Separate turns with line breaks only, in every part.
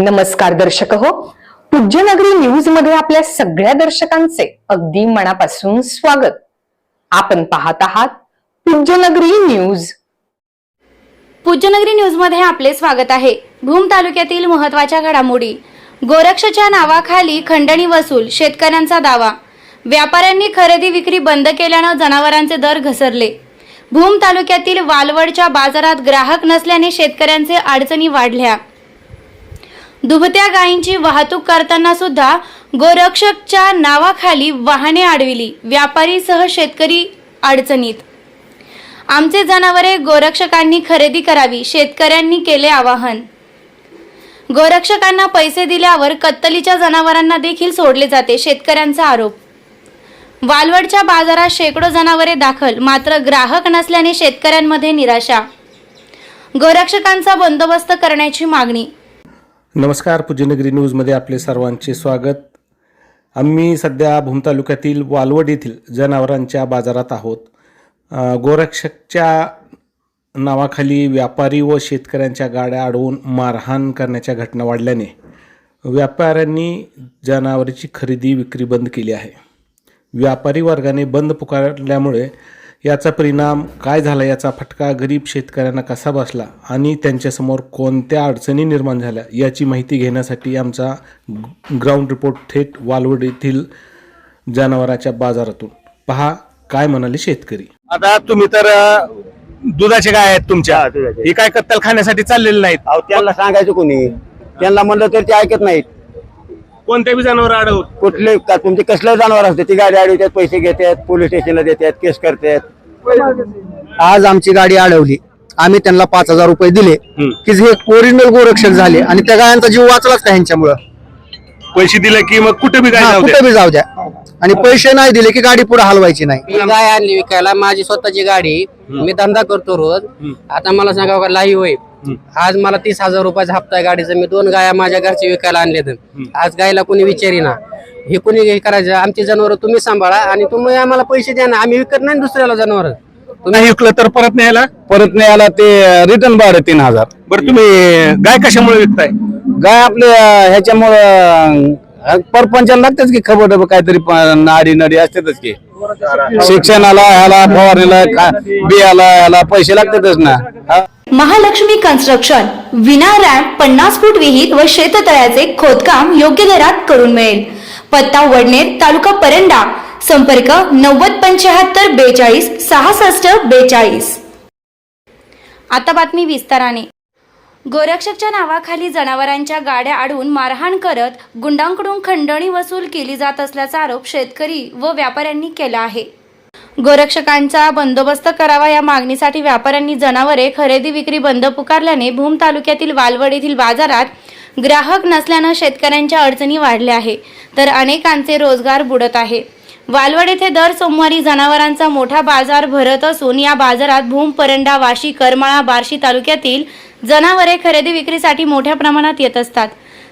नमस्कार दर्शक हो. पूज्यनगरी न्यूजमध्ये आपल्या सगळ्या दर्शकांचे अगदी मनापासून स्वागत. आपण पाहत आहात पूज्यनगरी न्यूज
पूज्यनगरी न्यूजमध्ये आपले स्वागत आहे. भूम तालुक्यातील महत्त्वाच्या घडामोडी. गोरक्षच्या नावाखाली खंडणी वसूल शेतकऱ्यांचा दावा. व्यापाऱ्यांनी खरेदी विक्री बंद केल्यानं जनावरांचे दर घसरले. भूम तालुक्यातील वालवडच्या बाजारात ग्राहक नसल्याने शेतकऱ्यांचे अडचणी वाढल्या. दुभत्या गायींची वाहतूक करताना सुद्धा गोरक्षकच्या नावाखाली वाहने अडविली व्यापारीसह शेतकरी अडचणीत. आमचे जनावरे गोरक्षकांनी खरेदी करावी शेतकऱ्यांनी केले आवाहन. गोरक्षकांना पैसे दिल्यावर कत्तलीच्या जनावरांना देखील सोडले जाते शेतकऱ्यांचा आरोप. वालवडच्या बाजारात शेकडो जनावरे दाखल मात्र ग्राहक नसल्याने शेतकऱ्यांमध्ये निराशा. गोरक्षकांचा बंदोबस्त करण्याची मागणी
नमस्कार पूज्यनगरी न्यूजमध्ये आपले सर्वांचे स्वागत. आम्ही सध्या भूम तालुक्यातील वालवड येथील जनावरांच्या बाजारात आहोत. गोरक्षकच्या नावाखाली व्यापारी व शेतकऱ्यांच्या गाड्या अडवून मारहाण करण्याच्या घटना वाढल्याने व्यापाऱ्यांनी जनावरांची खरेदी विक्री बंद केली आहे. व्यापारी वर्गाने बंद पुकारल्यामुळे याचा परिणाम काय झाला? याचा फटका गरीब शेतकऱ्यांना कसा बसला? आणि त्यांच्यासमोर कोणत्या अडचणी निर्माण झाल्या? याची माहिती घेण्यासाठी आमचा ग्राउंड रिपोर्ट थेट वालवड येथील जनावराच्या बाजारातून. पहा काय म्हणाले शेतकरी?
आता तुम्ही तर दुधाचे गाय आहेत तुमच्या.
हा, दुधाचे.
हे काय कत्तल खाण्यासाठी चाललेले नाहीत.
अहो त्यांना सांगायचं कोणी? त्यांना म्हणलं तर ते ऐकत नाहीत.
कोणत्या बी जनावर अडवत
कुठले का तुमचे कसलं जनावर असते ती गाडी अडवतात पैसे घेतात पोलीस स्टेशनला देतात केस करतात.
आज आमची गाडी अडवली आम्ही त्यांना पाच हजार रुपये दिले. की हे ओरिजिनल गोरक्षक झाले आणि त्या गायांचा जीव वाचलाच का ह्यांच्यामुळं.
पैसे दिले की मग कुठे बी
हा,
जाऊ
कुठे बी जाऊ द्या. आणि पैसे नाही दिले की गाडी पुढे हलवायची नाही.
मी गाय आणली विकायला माझी स्वतःची गाडी. मी धंदा करतो रोज. आता मला सांगा का लाईव्ह होय आज मला तीस हजार रुपयाचा हप्ता आहे गाडीचा. मी दोन गाया माझ्या घरचे विकायला आणले आज गायला कोणी विचारीना हे कोणी हे करायचं? आमची जनावर तुम्ही सांभाळा आणि तुम्ही आम्हाला पैसे द्या ना. आम्ही विकत नाही दुसऱ्याला जनावर.
नाही विकलं तर परत न्यायला
परत नाही आला ते रिटर्न भाडं तीन हजार.
बरं तुम्ही गाय कशामुळे विकताय?
गाय आपले ह्याच्यामुळं परपंचाला लागतेच की खबर डबं काहीतरी प- नाडी नडी असतातच की. शिक्षणाला ह्याला फवारणीला बियाला ह्याला पैसे लागतातच ना. हा.
महालक्ष्मी कन्स्ट्रक्शन विना रॅम्प पन्नास फूट विहीर व शेततळ्याचे खोदकाम योग्य दरात करून मिळेल. पत्ता वडनेर तालुका परंडा. संपर्क नव्वद पंच्याहत्तर बेचाळीस सहासष्ट बेचाळीस. आता बातमी विस्ताराने. गोरक्षकच्या नावाखाली जनावरांच्या गाड्या आडून मारहाण करत गुंडांकडून खंडणी वसूल केली जात असल्याचा आरोप शेतकरी व व्यापाऱ्यांनी केला आहे. गोरक्षकांचा बंदोबस्त करावा या मागणीसाठी व्यापाऱ्यांनी जनावरे खरेदी विक्री बंद पुकारल्याने भूम तालुक्यातील वालवड येथील बाजारात ग्राहक नसल्यानं शेतकऱ्यांच्या अडचणी वाढल्या आहे तर अनेकांचे रोजगार बुडत आहे. वालवड येथे दर सोमवारी जनावरांचा मोठा बाजार भरत असून या बाजारात भूम परंडा वाशी करमाळा बार्शी तालुक्यातील जनावरे खरेदी विक्रीसाठी मोठ्या प्रमाणात येत असतात.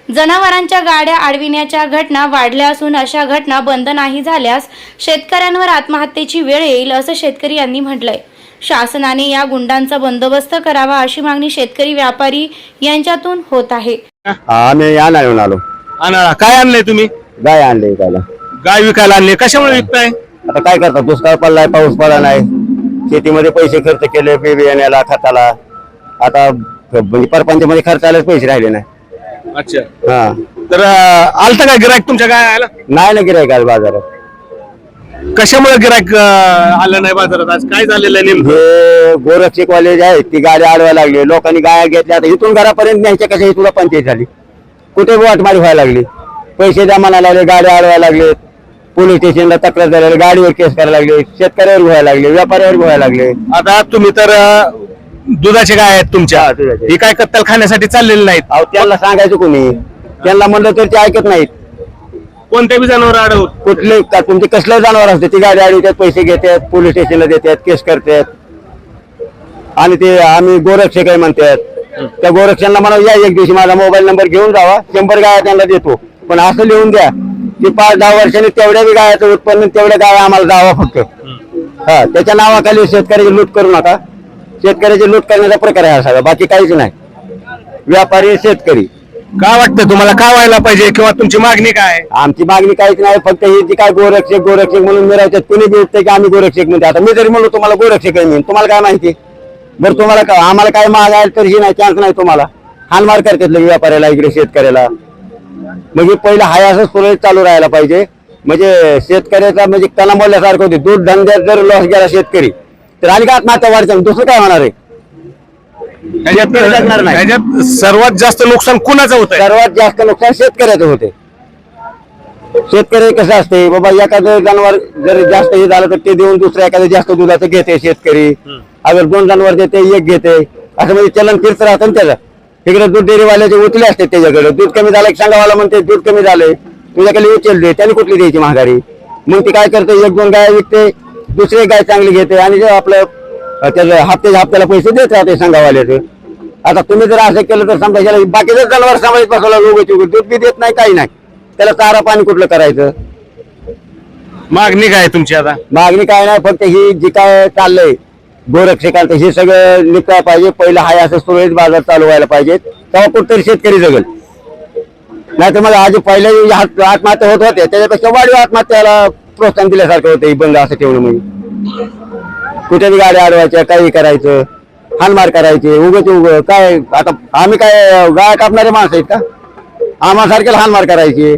जनावरांच्या गाड्या अडविण्याच्या घटना वाढल्या असून अशा घटना बंद नाही झाल्यास शेतकऱ्यांवर आत्महत्येची वेळ येईल असं शेतकरी यांनी म्हटलंय. शासनाने या गुंडांचा बंदोबस्त करावा अशी मागणी शेतकरी व्यापारी यांच्यातून होत आहे.
आम्ही आलो.
काय आणलंय तुम्ही?
गाय आणले विकायला
गाय विकायला आणले. कशामुळे विकताय?
आता काय करतात दुष्काळ पडलाय पाऊस पडला नाही. शेतीमध्ये पैसे खर्च केले बी बियाण्याला खताला. आता म्हणजे परपंचामध्ये खर्चायलाच पैसे राहिले नाही.
अच्छा.
हा.
तर अं, आलतं काय गिरायक तुमच्या गाय आला
नाही ना गिरायक आज बाजारात.
कशामुळे गिरायक आलं नाही बाजारात आज? काय झालेलं आहे नेमकं?
हे गोरक्षी कॉलेज आहे ती गाडी अडवायला लागली. लोकांनी गाया घेतल्या आता इथून घरापर्यंत न्यायच्या कशा तुला पंचायत झाली? कुठे वाटमारी व्हायला लागली? पैसे द्या म्हणायला लागले गाड्या अडवायला लागले. पोलीस स्टेशनला तक्रार लागली, गाडीवर केस करायला लागले शेतकऱ्यावर व्हायला लागले व्यापाऱ्यावर व्हायला लागले.
आता तुम्ही तर अं, दुधाचे गाय आहेत तुमच्या?
हा, दुधाचे.
हे काय कत्तल खाण्यासाठी चाललेले नाहीत?
अहो त्यांना सांगायचं कोणी? त्यांना म्हणलं तर ते ऐकत नाहीत.
कोणत्या बी जनावर अडवत
कुठले का तुमचे कसलं जनावर असते ती गाडी अडवतात पैसे घेतात पोलीस स्टेशनला देतात केस करतात. आणि ते आम्ही गोरक्षक आहे म्हणतात? त्या गोरक्षांना म्हणा या एक दिवशी माझा मोबाईल नंबर घेऊन जावा शंभर गाया त्यांना देतो. पण असं लिहून द्या की पाच दहा वर्षांनी तेवढ्या बी गायाचं उत्पन्न तेवढ्या गाया आम्हाला द्यावा फक्त. हा त्याच्या नावाखाली शेतकऱ्याची लूट करू नका. शेतकऱ्याची लूट करण्याचा प्रकार आहे हा सगळा. बाकी काहीच नाही. व्यापारी शेतकरी.
काय वाटतं तुम्हाला? काय व्हायला पाहिजे किंवा तुमची मागणी काय आहे?
आमची मागणी काहीच नाही. फक्त ही जी काय गोरक्षक गोरक्षक म्हणून मिळायच्यात कुणी भेटते की आम्ही गोरक्षक म्हणते आता मी जरी म्हणलो तुम्हाला गोरक्षक आहे मी तुम्हाला काय माहिती? बरं तुम्हाला काय आम्हाला काय मागायला तर ही नाही चान्स नाही तुम्हाला. हानमार करतात लगे व्यापाऱ्याला इकडे शेतकऱ्याला. म्हणजे पहिलं हाय असं सुरळीत चालू राहायला पाहिजे. म्हणजे शेतकऱ्याचा म्हणजे त्यांना बोलल्यासारखं होते. दूध धंद्यात जर लॉस गेला शेतकरी तर आणि काय आत्महत्या दुसरं काय होणार आहे? शेतकरी जगणार नाही.
ह्याच्यात सर्वात जास्त नुकसान कुणाचं होत
सर्वात जास्त नुकसान शेतकऱ्याचं होते शेतकरी कसं असते बाबा एखादं जनावर जर जास्त हे झालं तर ते देऊन दुसरं एखादं जास्त दुधाचं घेते शेतकरी. अगर दोन जनावर देते एक घेते असं म्हणजे चलन फिरत राहतं ना त्याचं. तिकडे दूध डेअरीवाल्याचे उचले असते त्याच्याकडे. दूध कमी झालं की सांगावाला म्हणते दूध कमी झालंय. तुझ्याकडे उचल दे त्याने कुठली द्यायची महागारी? मग ती काय करते? एक दोन गाय विकते. दुसरी गाय चांगली घेते आणि जे आपलं त्याचं हप्त्याच्या हप्त्याला पैसे देत राहते संघावाल्याचे. आता तुम्ही जर असं केलं तर समजा याला बाकीचं जनावर सांभाळत बसवला लोक दूध बी देत नाही काही नाही. त्याला चारा पाणी कुठलं करायचं?
मागणी काय तुमची आता?
मागणी काय नाही फक्त ही जी काय चाललंय गोरक्षकांचं हे सगळं निघायला पाहिजे. पहिलं हाय असं सुरळीत बाजार चालू व्हायला पाहिजे. तेव्हा कुठतरी शेतकरी जगल. नाही तर मग आधी पहिल्या जी आत- आत्महत्या होत होत्या. त्याच्यापेक्षा वाढीव आत्महत्याला प्रोत्साहन दिल्यासारखं होतं बंद असं ठेवणं म्हणजे कुठे गाड्या अडवायच्या काही करायचं हानमार करायचे उगच उग. काय आता आम्ही काय गाय कापणारे माणसं आहेत का? आम्हासारख्याला हानमार करायची.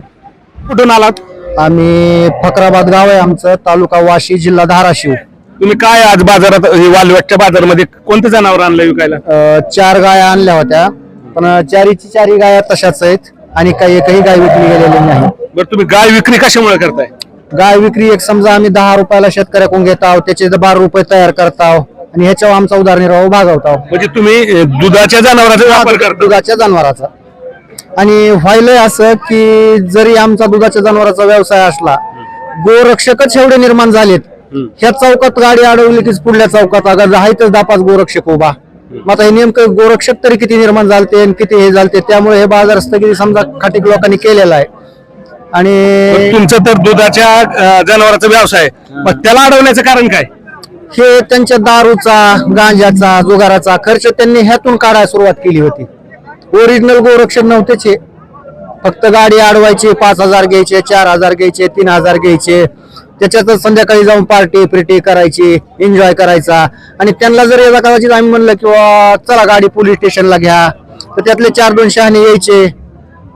कुठून आलात?
आम्ही फकराबाद गाव आहे आमचं तालुका वाशी जिल्हा धाराशिव.
तुम्ही काय आज बाजारात वालवाटच्या बाजारामध्ये कोणतं जनावर आणलं विकायला?
चार गाया आणल्या होत्या पण चारीची चारी गाया तशाच आहेत आणि काही एकही गाय विकली गेलेली नाही.
बरं तुम्ही गाय विक्री कशामुळे करताय?
गाय विक्री एक समजा आम्ही दहा रुपयाला शेतकऱ्याकडून घेत आहोत त्याचे बारा रुपये तयार करत आहोत आणि ह्याच्यावर आमचा उदारनिर्वाह भागवत आहोत.
म्हणजे तुम्ही अं, दुधाच्या जनावरांचा वापर करता.
दुधाच्या जनावराचा. आणि व्हायलंय असं की जरी आमचा दुधाच्या जनावराचा व्यवसाय असला गोरक्षकच एवढे निर्माण झालेत. ह्या चौकात गाडी अडवली की पुढल्या चौकात अगर आहेतच दहा पाच गोरक्षक उभा. मग आता हे नेमकं गोरक्षक तरी किती निर्माण झालते आणि किती हे झालते त्यामुळे हे बाजार स्थगिती समजा खाटीक लोकांनी केलेला आहे. आणि
तुमचं तर दुधाच्या जनावराचा व्यवसाय आहे. मग त्याला अडवण्याचं कारण काय?
हे त्यांच्या दारूचा गांजाचा जुगाराचा खर्च त्यांनी ह्यातून काढायला सुरुवात केली होती. ओरिजिनल गोरक्षक नव्हतेच हे. फक्त गाडी अडवायची पाच हजार घ्यायचे चार हजार घ्यायचे तीन हजार घ्यायचे. त्याच्यातच संध्याकाळी जाऊन पार्टी प्रिटी करायची एन्जॉय करायचा. आणि त्यांना जर याचा कदाचित आम्ही म्हणलं किंवा चला गाडी पोलीस स्टेशनला घ्या. तर त्यातले चार दोन शहाणे यायचे.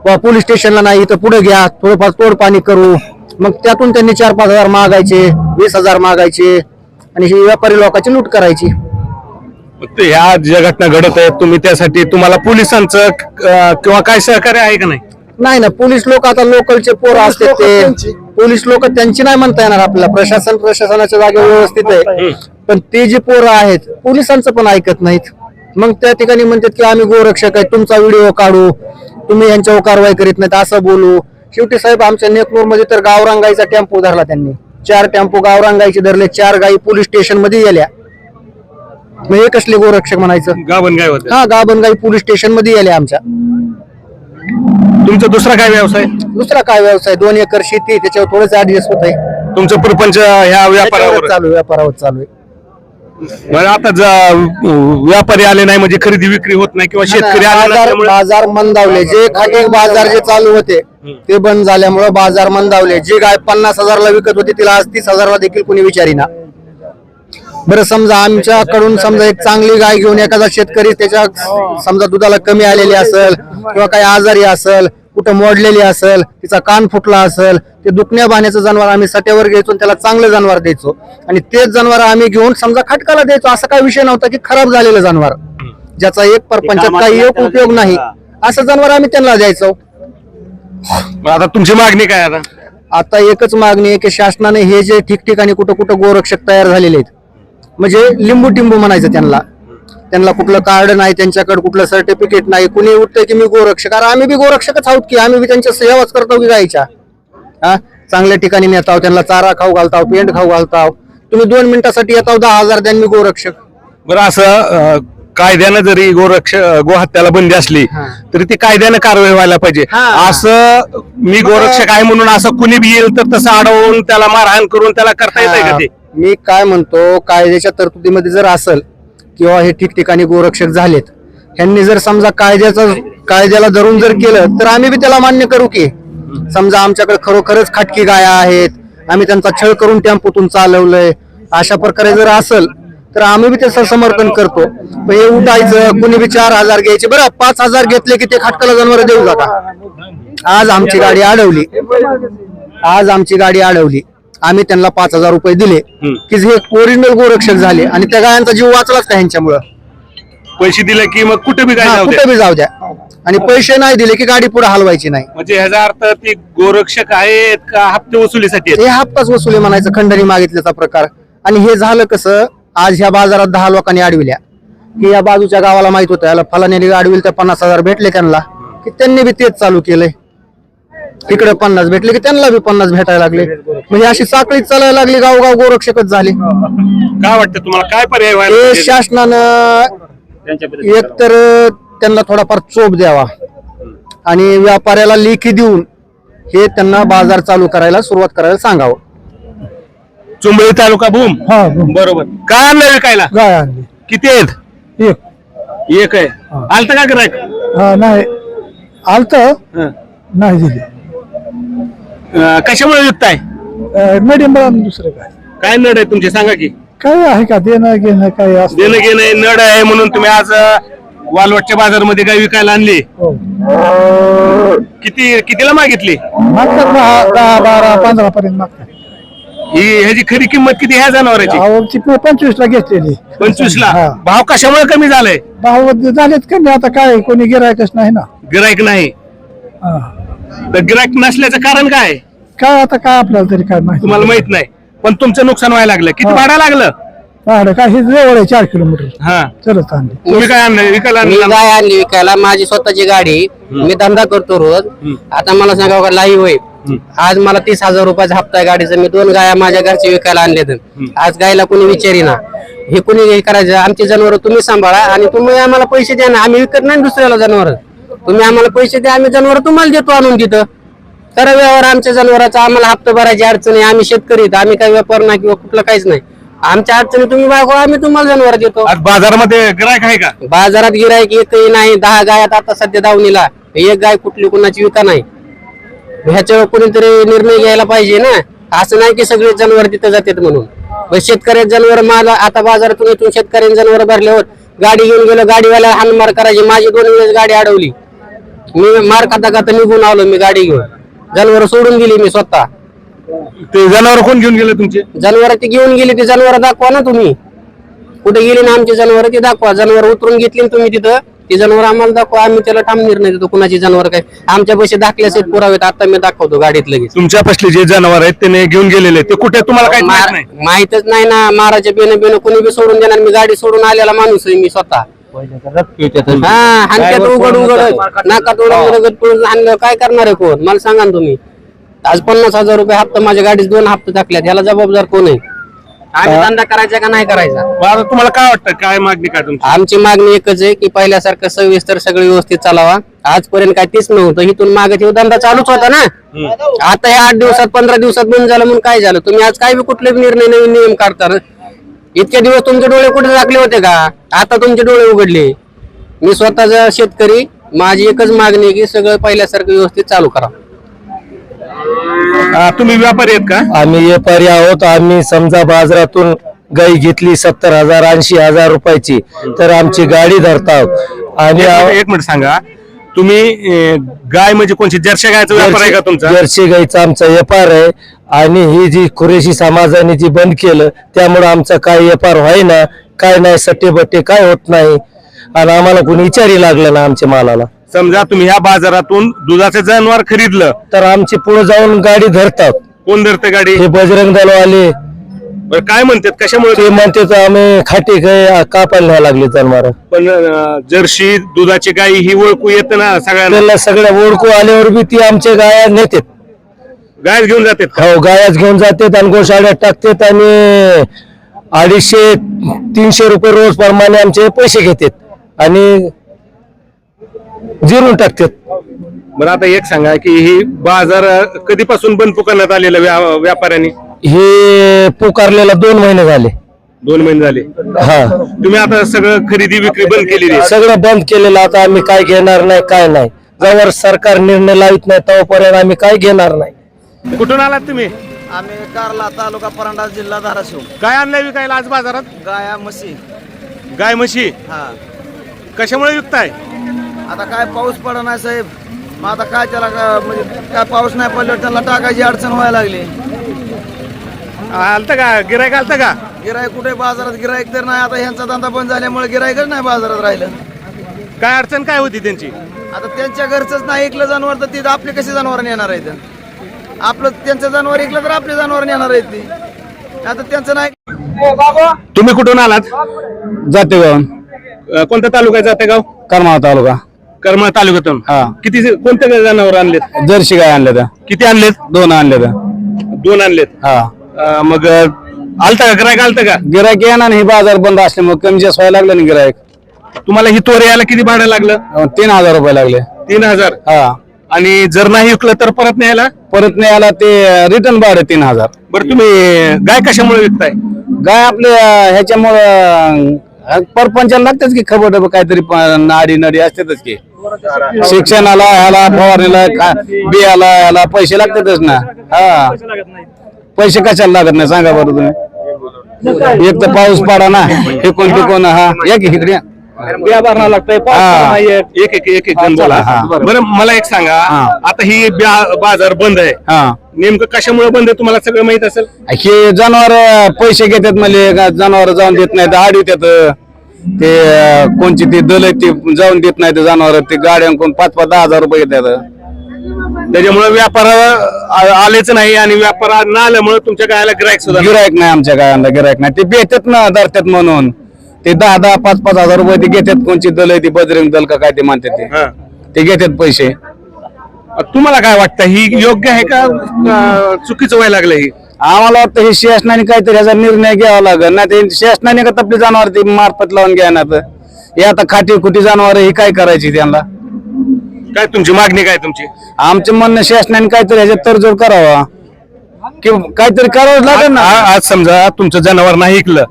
पोलीस स्टेशनला नाही इथं पुढे घ्या थोडंफार तोड पाणी करू. मग त्यातून त्यांनी चार पाच हजार मागायचे वीस हजार मागायचे आणि ही व्यापारी लोकांची लूट करायची.
मग ते ह्या ज्या घटना घडत आहेत तुम्ही त्यासाठी तुम्हाला पोलिसांचं अं, किंवा काय सहकार्य आहे का नाही?
नाही ना पोलीस लोक आता लोकलचे पोरं असतात ते. पोलीस लोक त्यांची नाही म्हणता येणार आपल्याला. प्रशासन प्रशासनाच्या जागेवर व्यवस्थित आहे. पण ते जे पोरं आहेत पोलिसांचं पण ऐकत नाहीत. मग त्या ठिकाणी म्हणतात की आम्ही गोरक्षक आहे तुमचा व्हिडिओ काढू. तुम्ही यांच्यावर कारवाई करीत नाहीत असं बोलू. शेवटी साहेब आमच्या नेकनूरमध्ये तर गावरांगाईचा टेम्पो धरला त्यांनी. चार टेम्पो गावरांगाईचे धरले चार गाई पोलीस स्टेशनमध्ये गेल्या. मग हे कसले गोरक्षक म्हणायचं?
गावन होतं.
हा गावबनगाई पोलीस स्टेशनमध्ये गेल्या आमच्या.
तुमचा दुसरा काय व्यवसाय?
दुसरा काय व्यवसाय? दोन एकर शेती त्याच्यावर थोडंच ऍडजस्ट होत आहे
तुमचं प्रपंच ह्या व्यापारावर.
चालू आहे, व्यापारावर चालू आहे.
मग आता ज- व्यापारी आले नाही म्हणजे खरेदी विक्री होत नाही किंवा शेतकरी आले
बाजार मंदावले. जे खाटे बाजार जे चालू होते ते बंद झाल्यामुळे बाजार मंदावले. जी गाय पन्नास हजारला विकत होती तिला आज तीस हजारला देखील कोणी विचारीना. बरं समजा आमच्याकडून समजा एक चांगली गाय घेऊन एखादा शेतकरी त्याच्या समजा दुधाला कमी आलेली असेल किंवा काही आजारी असेल कुठं मोडलेली असेल तिचा कान फुटला असेल ते दुखण्या बाण्याचं जनावर आम्ही सट्यावर घ्यायचो आणि त्याला चांगलं जनावर द्यायचो. आणि तेच जनावर आम्ही घेऊन समजा खटकाला द्यायचो असा काही विषय नव्हता की खराब झालेलं जनावर. ज्याचा एक परपंचात काही एक उपयोग नाही. असं जनावर आम्ही त्यांना द्यायचो.
मग आता तुमची मागणी काय आता?
आता एकच मागणी आहे की शासनाने हे जे ठिकठिकाणी कुठं कुठं गोरक्षक तयार झालेले आहेत म्हणजे लिंबू टिंबू म्हणायचं त्यांना. त्यांना कुठलं कार्ड नाही त्यांच्याकडे कुठलं सर्टिफिकेट नाही कुणी उठतंय की मी गोरक्षक? अरे आम्ही बी गोरक्षकच आहोत की आम्ही बी त्यांच्या सेवाच करतो की गायच्या हा? चांगल्या ठिकाणी नेताव त्यांना चारा खाऊ घालताव पेंट खाऊ घालताव. तुम्ही दोन मिनिटासाठी येताव दहा हजार द्या मी गोरक्षक.
बरं असं कायद्यानं जरी गोरक्ष गोहत्याला बंदी असली तरी ती कायद्यानं कारवाई व्हायला पाहिजे. असं मी गोरक्षक आहे म्हणून असं कुणी बी येईल तर तसं अडवून त्याला मारहाण करून त्याला करता येतंय का ते?
मी काय म्हणतो कायद्याच्या तरतुदीमध्ये जर असेल किंवा हे ठिकठिकाणी गोरक्षक झालेत. ह्यांनी जर समजा कायद्याचा कायद्याला धरून जर केलं तर आम्ही बी त्याला मान्य करू की. समजा आमच्याकडे खरोखरच खाटकी गाया आहेत आम्ही त्यांचा छळ करून टेम्पोतून चालवलंय अशा प्रकारे जर असल तर आम्ही बी त्याचं समर्थन करतो. पण हे उठायचं कुणी बी चार हजार घ्यायचे बरं पाच हजार घेतले की ते खाटकाला जनावर देऊ जाता आज आमची गाडी अडवली. आज आमची गाडी अडवली. आम्ही त्यांना पाच हजार रुपये दिले. की हे ओरिजिनल गोरक्षक झाले आणि त्या गायांचा जीव वाचलाच का ह्यांच्यामुळं.
पैसे दिले की मग कुठे बी
हा. कुठे बी जाऊ द्या. आणि पैसे नाही दिले की गाडी पुढे हलवायची नाही.
म्हणजे ह्याचा अर्थ ती गोरक्षक आहेत का हप्ते वसुलीसाठी आहेत?
हे हप्ताच वसुली म्हणायचं खंडणी मागितल्याचा प्रकार. आणि हे झालं कसं आज ह्या बाजारात दहा लोकांनी अडविल्या. की या बाजूच्या गावाला माहीत होतं याला फलाने अडविल तर पन्नास हजार भेटले त्यांना. की त्यांनी बी तेच चालू केलंय. इकडे पन्नास भेटले की त्यांना बी पन्नास भेटायला लागले. म्हणजे अशी साखळीत चालायला लागली गावगाव गोरक्षकच झाले.
काय वाटतं तुम्हाला? काय पर्याय व्हायला
हे
पाहिजे?
शासनानं एक तर त्यांना थोडाफार चोप द्यावा. आणि व्यापाऱ्याला लेखी देऊन हे त्यांना बाजार चालू करायला सुरुवात करायला सांगावं.
चुंबळी तालुका भूम? बरोबर. काय आणलं विकायला?
गाय आणली.
किती आहेत?
एक.
एक आहे. आलत का गिरायक
नाही. आलत. नाही दिली.
कशामुळे विकताय
मॅडम दुसरं काय?
काय नड आहे तुमचे? सांगा की.
काय आहे का? देणं घेणं काय
देणं घेणं नड आहे म्हणून तुम्ही आज अं, वालवटच्या बाजारमध्ये गाय विकायला आणली.
हो.
किती कितीला मागितली?
मागतात दहा दहा बारा पंधरा पर्यंत मागतात.
ही ह्याची खरी किंमत किती ह्या जनावरांची?
आवडची पंचवीस ला घेतलेली.
पंचवीस ला
हा.
भाव कशामुळे कमी झालाय?
भाव झालेत कमी. आता काय कोणी गिरायकच नाही ना.
गिरायक नाही.
हा.
तर गिरायक नसल्याचं कारण काय? आहे?
काय आता काय आपल्याला तरी काय माहिती?
तुम्हाला माहीत नाही. पण तुमचं नुकसान व्हायला लागलं. किती
हा.
भाडं लागलं?
भाडं काय? हे जवळ आहे चार किलोमीटर.
हा.
चलत आणली.
तुम्ही काय आणलं? विकायला
मी
आणलं
गाय आणली विकायला. माझी स्वतःची गाडी. मी धंदा करतो रोज. आता मला सांगा का लाईव्ह होय आज मला तीस हजार रुपयाचा हप्ता आहे गाडीचा. मी दोन गाया माझ्या घरचे विकायला आणले आज गायला कोणी विचारीना. हे कोणी हे करायचं? आमची जनावर तुम्ही सांभाळा आणि तुम्ही आम्हाला पैसे द्या ना. आम्ही विकत नाही दुसऱ्याला जनावर. तुम्ही आम्हाला पैसे द्या आम्ही जनावर तुम्हाला देतो आणून तिथं. तर व्यवहार आमच्या जनावराचा आम्हाला हप्ता भरायची अडचण आहे. आम्ही शेतकरी. आम्ही काही व्यापार नाही किंवा कुठलं काहीच नाही. आमच्या अडचणी तुम्ही मागवा आम्ही तुम्हाला जनावर देतो.
आज बाजारामध्ये गिरायक आहे का?
बाजारात गिरायक एकही नाही दहा गायात आता सध्या दावणीला. एक गाय कुठली कुणाची विका नाही. ह्याच्यावर कोणीतरी निर्णय घ्यायला पाहिजे ना. असं नाही की सगळे जनावर तिथे जातात म्हणून. पण शेतकऱ्याचे जनावर मला आता बाजारातून इथून शेतकऱ्यांनी जनावर भरल्यावर गाडी घेऊन गेलो गाडीवाला हानमार करायची. माझी दोन वेळेस गाडी अडवली. मी मार खाता खाता निघून आलो मी गाडी घेऊन. जनावर सोडून दिली मी स्वतः.
ते जनावर कोण घेऊन गेले तुमचे?
जनावर ती घेऊन गेली ती जनावर दाखवा ना तुम्ही. कुठे गेली ना आमची जनावर ती दाखवा. जनावर उतरून घेतली ना तुम्ही तिथं ती जनावर आम्हाला दाखवा. आम्ही त्याला ठाम निर्णय देतो कुणाची जनावर काय. आमच्या पैसे दाखल्याचे पुरावेत. आता मी दाखवतो गाडीत लगेच.
तुमच्या पसले जे जनावर आहेत त्याने घेऊन गेलेले ते कुठे तुम्हाला काही माहीत
मार-
नाही.
माहीतच नाही ना. माराचे बेन बेन कोणी बी सोडून देणार. मी गाडी सोडून आलेला माणूस आहे मी स्वतः. हा हानक्यात उघड उघड नाकात उघड उघड पळून हाणलं काय करणार आहे कोण? मला सांगा ना तुम्ही. आज पन्नास हजार रुपये हप्ता माझ्या गाडीत दोन हप्ते टाकल्यात. याला जबाबदार कोण आहे? आम्ही धंदा करायचा का नाही करायचा?
आता तुम्हाला काय वाटतं? काय मागणी काय तुमची?
आमची मागणी एकच आहे की पहिल्यासारखं सविस्तर सगळं व्यवस्थित चालावा. आजपर्यंत काय तेच नव्हतं. इथून मागे ठेव धंदा चालूच होता ना. आता हे आठ दिवसात पंधरा दिवसात बंद झालं म्हणून काय झालं? तुम्ही आज काय बी कुठले निर्णय नवीन नियम काढता ना? इतके दिवस तुमचे डोळे कुठे टाकले होते का? आता तुमचे डोळे उघडले. मी स्वतःचा शेतकरी माझी एकच मागणी आहे की सगळं पहिल्यासारखं व्यवस्थित चालू करा.
तुम्ही व्यापारी आहेत का?
आम्ही व्यापारी आहोत. आम्ही समजा बाजारातून गाई घेतली सत्तर हजार ऐंशी हजार रुपयाची तर आमची गाडी धरतात आणि
एक मिनिट- एक मिनिट सांगा. तुम्ही अं, गाय म्हणजे कोणची? जर्सी गायचा व्यापार आहे का तुमचा?
जर्सी गाईचा आमचा व्यापार आहे. आणि ही जी कुरेशी समाजाने जी बंद केलं त्यामुळे आमचा काय व्यापार व्हायना काय नाही सट्टे बट्टे काय होत नाही. आणि आम्हाला कोणी विचारी लागलं ना आमच्या मालाला.
समजा तुम्ही ह्या बाजारातून दुधाचं जनावर खरीदलं.
तर आमची पुढे जाऊन गाडी धरतात.
कोण धरते गाडी?
हे बजरंग दलवाले
बरं काय म्हणतात? कशामुळे?
ते म्हणते तर आम्ही खाटी काय कापायला न्यायला लागले जनावर.
पण अं, जर्सी दुधाची गाय ही ओळखू येते ना सगळ्यांना?
सगळ्या ओळखू आल्यावर बी ती आमच्या गाया नेतात.
गाय घेऊन जातात का?
हो गायाच घेऊन जातात आणि गोशाळ्यात टाकतात आणि अडीचशे तीनशे रुपये रोज प्रमाणे आमचे पैसे घेतात आणि जिरून टाकतात.
बरं आता एक सांगा की ही बाजार अं, कधीपासून बंद पुकारण्यात आलेला व्या- व्यापाऱ्यांनी?
हे पुकारलेला दोन महिने झाले.
दोन महिने झाले.
हा.
तुम्ही आता सगळं खरेदी विक्री बंद केलेली आहे.
सगळं बंद केलेलं आता आम्ही काय घेणार नाही काय नाही. जोवर सरकार निर्णय लावित नाही तोपर्यंत आम्ही काय घेणार नाही.
कुठून आलात तुम्ही?
आम्ही कारला तालुका परांडा जिल्हा धाराशिव.
काय आणलंय विकायला आज बाजारात?
गाया म्हशी.
गाय म्हशी?
हा.
कशामुळे विकताय?
आता काय पाऊस पडा नाही साहेब. मग आता काय त्याला का- म्हणजे काय पाऊस नाही पडल्यावर त्याला टाकायची अडचण व्हायला लागली.
आलतं का? गिरायक आलतं का?
गिराईक कुठे? बाजारात गिराईक तर नाही. आता ह्यांचा धंदा बंद झाल्यामुळे गिराईकच नाही बाजारात राहिलं.
काय अडचण काय होती त्यांची?
आता त्यांच्या घरचंच नाही ऐकलं जनावर तर तिथं आपले कसे जनावर येणार आहेत? आपलं त्यांचं जनावर ऐकलं तर आपले जनावर येणार आहेत ती. आता त्यांचं नाही.
तुम्ही कुठून आलात?
जाते गावून
अं, कोणत्या तालुक्यात जाते गाव
करमाळा तालुका.
करमाळ तालुक्यातून?
हा.
किती कोणत्या जनावर आणलेत?
जर्शी गाय आणल्या त्या
किती आणलेत?
दोन आणल्या त्या
दोन आणलेत.
हा.
अं, मग आलतं का? गिरायक आलतं का?
गिरायक येणार नाही बाजार बंद असल्यामुळे कमी जास्त व्हायला लागलं ना गिरायक
तुम्हाला ही तोर यायला किती भाडं लागलं?
तीन हजार रुपये लागले.
तीन हजार?
हा.
आणि जर नाही विकलं तर परत न्यायला
परत नाही आला ते रिटर्न भाडे तीन हजार.
बरं तुम्ही गाय कशामुळे विकताय?
गाय आपल्या ह्याच्यामुळं परपंचाला लागतेच की खबर काहीतरी प- नाडी नडी असतातच की. शिक्षणाला ह्याला फवारणीला बियाला ह्याला पैसे लागतातच ना. हा. पैसे कशाला लागत नाही? सांगा बरं तुम्ही. एक तर पाऊस पडा ना हे कोण ते कोण हा. या की इकडे.
बिया लागतंय. एक एक एक एक जण बोला. बरं मला एक सांगा. आता ही ब्या- बाजार बंद आहे.
हा.
नेमकं कशामुळे बंद आहे तुम्हाला सगळं माहीत असेल?
हे जनावर पैसे घेतात म्हणजे जनावर जाऊन देत नाहीत आडवितात ते अं, कोणची ती दल आहेत ते जाऊन देत नाहीत जनावर ते गाड्या कोण पाच पाच दहा हजार रुपये घेतात.
त्याच्यामुळे व्यापार आलेच नाही आणि व्यापार न आल्यामुळे तुमच्या गायला गिरायक सुद्धा.
गिरायक नाही आमच्या गायांना गिरायक नाही. ते बेतात ना धरतात म्हणून. ते दहा दहा पाच पाच हजार रुपये ते घेतात. कोणची दल आहे ती बजरंग दल का काय ते म्हणतात ते.
हा.
ते घेतात पैसे.
तुम्हाला काय वाटतं ही योग्य आहे का चुकीचं व्हायला लागलं ही?
आम्हाला वाटतं हे शासनाने काहीतरी ह्याचा निर्णय घ्यावा लागेल. ना ते शासनाने का तपली जनावर ते मार्फत लावून घ्या ना तर हे आता खाटी खुटी जनावर ही काय करायची त्यांना?
काय तुमची मागणी काय तुमची?
आमचं म्हणणं शासनाने काहीतरी ह्याच्यात तडजोड करावा. किंवा काहीतरी करावं लागेल ना.
आ- आज समजा तुमचं जनावर नाही ऐकलं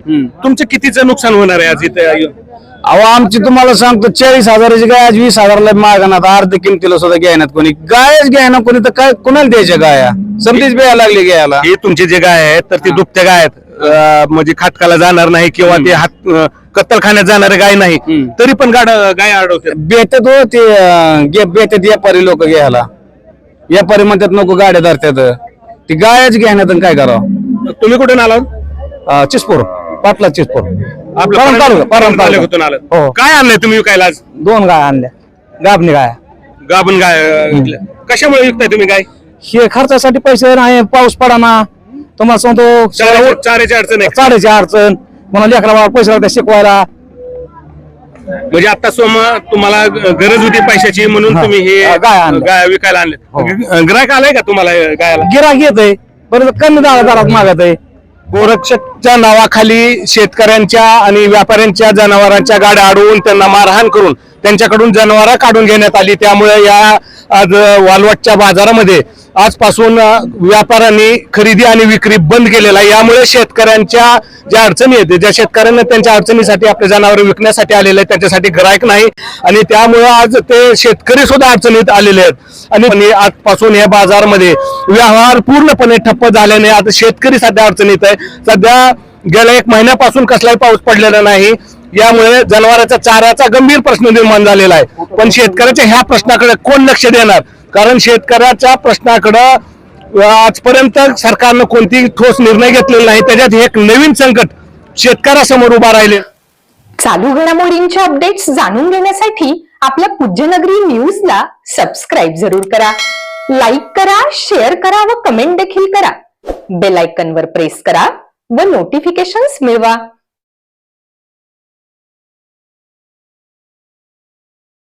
तुमचं कितीचं नुकसान होणार आहे आज इथे?
अहो आमची तुम्हाला सांगतो चाळीस हजाराची गाय आज वीस हजाराला मागणार अर्ध किमतीला सुद्धा घ्यायनात कोणी. गायच घ्यायना कोणी तर काय कोणाला द्यायच्या गाया? समजीच बिया लागली घ्यायला.
ही तुमची जे गाय आहेत तर ती दुभत्या गाय आहेत. अं, म्हणजे खाटकाला जाणार नाही किंवा ते हात अं, कत्तलखान्यात जाणारे गाय नाही. तरी पण गाड गाय अडवतात
बेतात हो ते अं, गे- बेतात व्यापारी लोक घ्यायला. व्यापारी म्हणतात नको गाड्या धरतात ती गायच घ्यायनात आणि काय करावं?
तुम्ही कुठून आलात?
चिसपूर. पाटला
आपलं
परम तालुका, परम
परम
तालुका.
तालुक्यातून आलात
हो.
काय आणलंय तुम्ही विकायला आज?
दोन गाय आणल्या. गाबणी गाय.
गाभण गाय अं. कशामुळे विकताय तुम्ही गाय?
हे खर्चासाठी पैसे नाही पाऊस पडा ना तुम्हाला सांगतो
चाऱ्याची अडचण आहे.
चालायची अडचण. म्हणून लेकरा पैसे लागतात शिकवायला.
म्हणजे आता सोम तुम्हाला गरज होती पैशाची म्हणून तुम्ही हे
हा, गाय.
गाय विकायला आणले ग्राहक आलाय का तुम्हाला अं, गायला?
गिराक येत आहे परत कमी दरा- दरात मागत आहे
गोरक्षकच्या नावाखाली शेतकऱ्यांच्या आणि व्यापाऱ्यांच्या जनावरांच्या गाड्या अडवून त्यांना मारहाण करून त्यांच्याकडून जनावरं काढून घेण्यात आली. त्यामुळे या आज वालवटच्या बाजारामध्ये आजपासून व्यापाऱ्यांनी खरेदी आणि विक्री बंद केलेला आहे. यामुळे शेतकऱ्यांच्या ज्या अडचणी आहेत ज्या शेतकऱ्यांना त्यांच्या अडचणीसाठी आपले जनावर विकण्यासाठी आलेले आहेत त्यांच्यासाठी ग्राहक नाही. आणि त्यामुळे आज ते शेतकरी सुद्धा अडचणीत आलेले आहेत. आणि आणि आजपासून या बाजारामध्ये व्यवहार पूर्णपणे ठप्प झाल्याने आता शेतकरी सध्या अडचणीत आहे. सध्या गेल्या एक महिन्यापासून कसलाही पाऊस पडलेला नाही. यामुळे जनावरांचा चाऱ्याचा गंभीर प्रश्न निर्माण झालेला आहे. पण शेतकऱ्याच्या ह्या प्रश्नाकडे कोण लक्ष देणार? कारण शेतकऱ्याच्या प्रश्नाकडं आजपर्यंत सरकारनं कोणतीही ठोस निर्णय घेतलेला नाही. त्याच्यात एक नवीन संकट शेतकऱ्यासमोर उभा राहिले.
चालू घडामोडींचे अपडेट्स जाणून घेण्यासाठी आपल्या पूज्यनगरी न्यूजला सबस्क्राईब जरूर करा. लाईक करा शेअर करा व कमेंट देखील करा. बेल आयकॉनवर प्रेस करा व नोटिफिकेशन्स मिळवा.